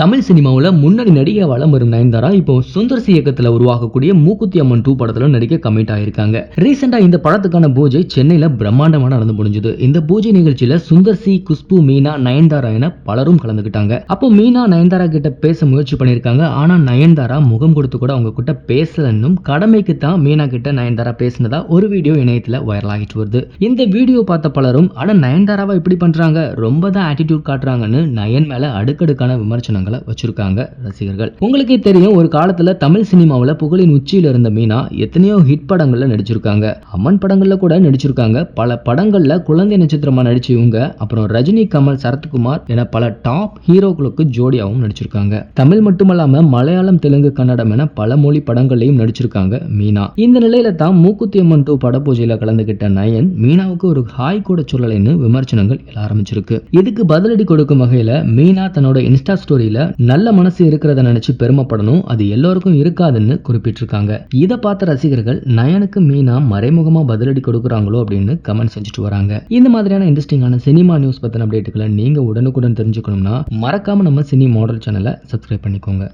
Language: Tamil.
தமிழ் சினிமாவில் முன்னணி நடிகை வளம் வரும் நயன்தாரா இப்போ சுந்தர் சி இயக்கத்தில் உருவாகக்கூடிய மூக்குத்தி அம்மன் டூ படத்தில் நடிக்க கமிட் ஆயிருக்காங்க. ரீசெண்டாக இந்த படத்துக்கான பூஜை சென்னையில் பிரம்மாண்டமாக நடந்து முடிஞ்சது. இந்த பூஜை நிகழ்ச்சியில் சுந்தர்சி குஷ்பு மீனா நயன்தாரா என பலரும் கலந்துக்கிட்டாங்க அப்போ மீனா நயன்தாரா கிட்ட பேச முயற்சி பண்ணியிருக்காங்க. ஆனால் நயன்தாரா முகம் கொடுத்து கூட அவங்க கிட்ட பேசலன்னும் கடமைக்கு தான் மீனா கிட்ட நயன்தாரா பேசினதா ஒரு வீடியோ இணையத்தில் வைரல் ஆகிட்டு வருது. இந்த வீடியோ பார்த்த பலரும் ஆனால் நயன்தாராவா இப்படி பண்ணுறாங்க ரொம்ப தான் ஆட்டிடியூட் காட்டுறாங்கன்னு நயன் மேலே அடுக்கடுக்கான விமர்சனங்கள் வச்சிருக்காங்க ரசிகர்கள். உங்களுக்கே தெரியும் ஒரு காலத்துல தமிழ் சினிமாவில் புகழின் உச்சியில் இருந்த மீனா எத்தனையோ ஹிட் படங்கள்ல நடிச்சிருக்காங்க. அம்மன் படங்கள்ல கூட நடிச்சிருக்காங்க. பல படங்கள்ல குழந்தை நட்சத்திரமா நடிச்ச இவங்க அப்புறம் ரஜினி கமல் சரத்குமார் என பல டாப் ஹீரோக்களுக்கு ஜோடியாகவும் நடிச்சிருக்காங்க. தமிழ் மட்டுமல்லாம மலையாளம் தெலுங்கு கன்னடம் என பல மொழி படங்கள்லையும் நடிச்சிருக்காங்க மீனா. இந்த நிலையில தான் மூக்குத்தி அம்மன் டூ பட பூஜையில கலந்துகிட்ட நயன் மீனாவுக்கு ஒரு ஹாய் கூட சொல்லலைன்னு விமர்சனங்கள் எழ ஆரம்பிச்சிருக்கு. இதுக்கு பதிலடி கொடுக்கும் வகையில மீனா தன்னோட இன்ஸ்டா ஸ்டோரியில நல்ல மனசு இருக்கிறத நினைச்சு பெருமைப்படணும். அது எல்லோருக்கும் இருக்காதுன்னு குறிப்பிட்டிருக்காங்க. இதை பார்த்த ரசிகர்கள் நயனுக்கு மீனா மறைமுகமா பதிலடி கொடுக்குறாங்களோ அப்படின்னு கமெண்ட் செஞ்சுட்டு வராங்க. இந்த மாதிரியான இன்ட்ரெஸ்டிங்கான சினிமா நியூஸ் பத்தின அப்டேட்டுகளை நீங்க உடனுக்குடன் தெரிஞ்சுக்கணும்னா மறக்காம நம்ம சினி மாடல் சேனலை சப்ஸ்கிரைப் பண்ணிக்கோங்க.